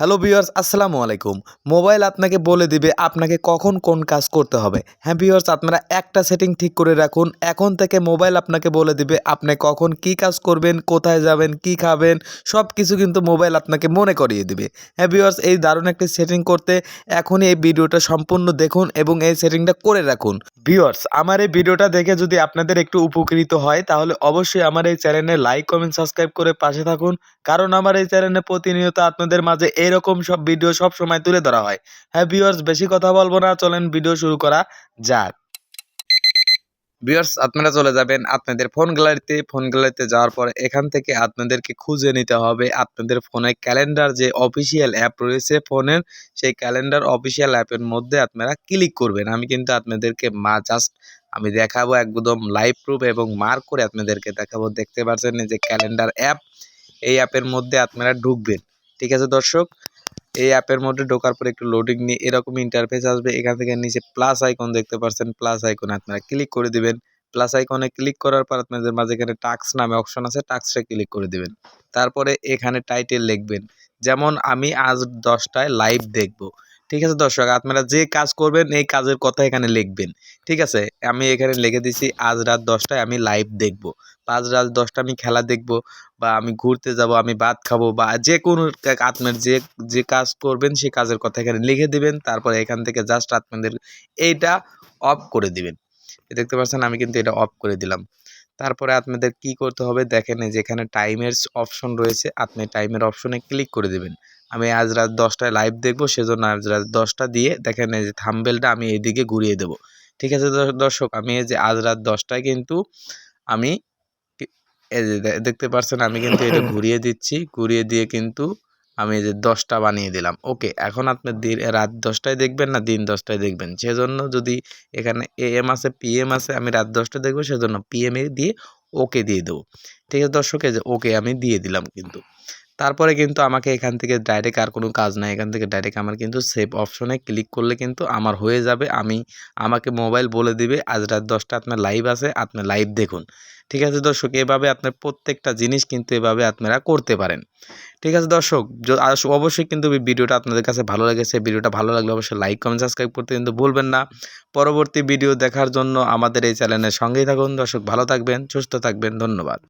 Hello viewers, আসসালামু আলাইকুম। Mobile আপনাকে বলে দিবে আপনাকে কখন কোন কাজ করতে হবে। হ্যাঁ ভিউয়ার্স, আপনারা একটা সেটিং ঠিক করে রাখুন। এখন থেকে মোবাইল আপনাকে বলে দিবে আপনি কখন কি কাজ করবেন, কোথায় যাবেন, কি খাবেন সব কিছু কিন্তু মোবাইল আপনাকে মনে করিয়ে দিবে। হ্যাঁ ভিউয়ার্স, এই দারুণ একটি সেটিং করতে এখনই এই ভিডিওটা সম্পূর্ণ দেখুন এবং এই সেটিংটা করে রাখুন। ভিউয়ার্স আমার এই ভিডিওটা দেখে যদি আপনাদের একটু উপকৃত হয়, তাহলে অবশ্যই আমার এই চ্যানেলে লাইক কমেন্ট সাবস্ক্রাইব করে পাশে থাকুন। কারণ আমার এই চ্যানেলে প্রতিনিয়ত আপনাদের মাঝে এরকম সব ভিডিও সব সময় তুলে ধরা হয়। হ্যাঁ ভিউয়ার্স বেশি কথা বলব না। চলেন ভিডিও শুরু করা যাক। ভিউয়ার্স আপনারা চলে যাবেন আপনাদের ফোন গ্যালারিতে ফোন গ্যালারিতে যাওয়ার পর এখান থেকে আপনাদেরকে খুঁজে নিতে হবে আপনাদের ফোনে ক্যালেন্ডার যে অফিসিয়াল অ্যাপ রয়েছে ফোনের সেই ক্যালেন্ডার অফিসিয়াল অ্যাপের মধ্যে আপনারা ক্লিক করবেন। আমি কিন্তু আপনাদেরকে মা জাস্ট আমি দেখাবো একদম লাইভ প্রুফ এবং মার্ক করে আপনাদেরকে দেখাবো। দেখতে পাচ্ছেন যে ক্যালেন্ডার অ্যাপ এই অ্যাপের মধ্যে আপনারা ঢুকবেন। ঠিক আছে দর্শক? এই অ্যাপের মধ্যে ঢোকার পরে একটু লোডিং নিয়ে এরকম ইন্টারফেস আসবে, এখান থেকে নিচে প্লাস আইকন দেখতে পাচ্ছেন প্লাস আইকনে আপনারা ক্লিক করে দিবেন। প্লাস আইকনে ক্লিক করার পর আপনাদের মাঝে এখানে টাক্স নামে অপশন আছে টাক্সে ক্লিক করে দেবেন। তারপরে এখানে টাইটেল লিখবেন। যেমন আমি আজ দশটায় লাইভ দেখব। ঠিক আছে দর্শক, আপনারা যে কাজ করবেন, এই কাজের কথা এখানে লিখবেন। ঠিক আছে? আমি এখানে লিখে দিছি, আজ রাত দশটায় আমি লাইভ দেখব। আজ রাত দশটা আমি খেলা দেখব, বা আমি ঘুরতে যাব, আমি ভাত খাব, বা যে কোনো আপনার যে যে কাজ করবেন, সেই কাজের কথা এখানে লিখে দিবেন। তারপরে এখান থেকে জাস্ট আপনাদের এইটা অফ করে দিবেন। দেখতে পাচ্ছেন, আমি কিন্তু এটা অফ করে দিলাম। তারপরে আপনাদের কি করতে হবে? দেখেন যেখানে টাইমের অপশন রয়েছে, আপনি টাইমের অপশনে ক্লিক করে দিবেন। আমি আজ রাত দশটায় লাইভ দেখব সেজন্য আজ রাত দশটা দিয়ে দেখেন এই যে থাম্বেলটা আমি এইদিকে ঘুরিয়ে দেবো। ঠিক আছে দর- দর্শক আমি এই যে আজ রাত দশটায় কিন্তু আমি এই যে দেখতে পাচ্ছেন আমি কিন্তু এটা ঘুরিয়ে দিচ্ছি ঘুরিয়ে দিয়ে কিন্তু আমি এই যে দশটা বানিয়ে দিলাম। ওকে এখন আপনি দিন রাত দশটায় দেখবেন না দিন দশটায় দেখবেন? সেজন্য যদি এখানে এএম আছে পিএম আছে আমি রাত দশটা দেখব সেজন্য পিএম এ দিয়ে ওকে দিয়ে দেবো। ঠিক আছে দর্শক এই যে ওকে আমি দিয়ে দিলাম কিন্তু। তারপরে কিন্তু আমাকে এখান থেকে ডাইরেক্ট আর কোনো কাজ নাই। এখান থেকে ডাইরেক্ট আমার কিন্তু সেভ অপশনে ক্লিক করলে কিন্তু আমার হয়ে যাবে। আমি আমাকে মোবাইল বলে দিবে, আজ রাত দশটা আপনার লাইভ আছে, আপনি লাইভ দেখুন। ঠিক আছে দর্শক? এভাবে আপনার প্রত্যেকটা জিনিস কিন্তু এভাবে আপনারা করতে পারেন। ঠিক আছে দর্শক? অবশ্যই কিন্তু ভিডিওটা আপনাদের কাছে ভালো লেগেছে। ভিডিওটা ভালো লাগলে অবশ্যই লাইক কমেন্ট সাবস্ক্রাইব করতে কিন্তু ভুলবেন না। পরবর্তী ভিডিও দেখার জন্য আমাদের এই চ্যানেলের সঙ্গেই থাকুন। দর্শক ভালো থাকবেন, সুস্থ থাকবেন। ধন্যবাদ।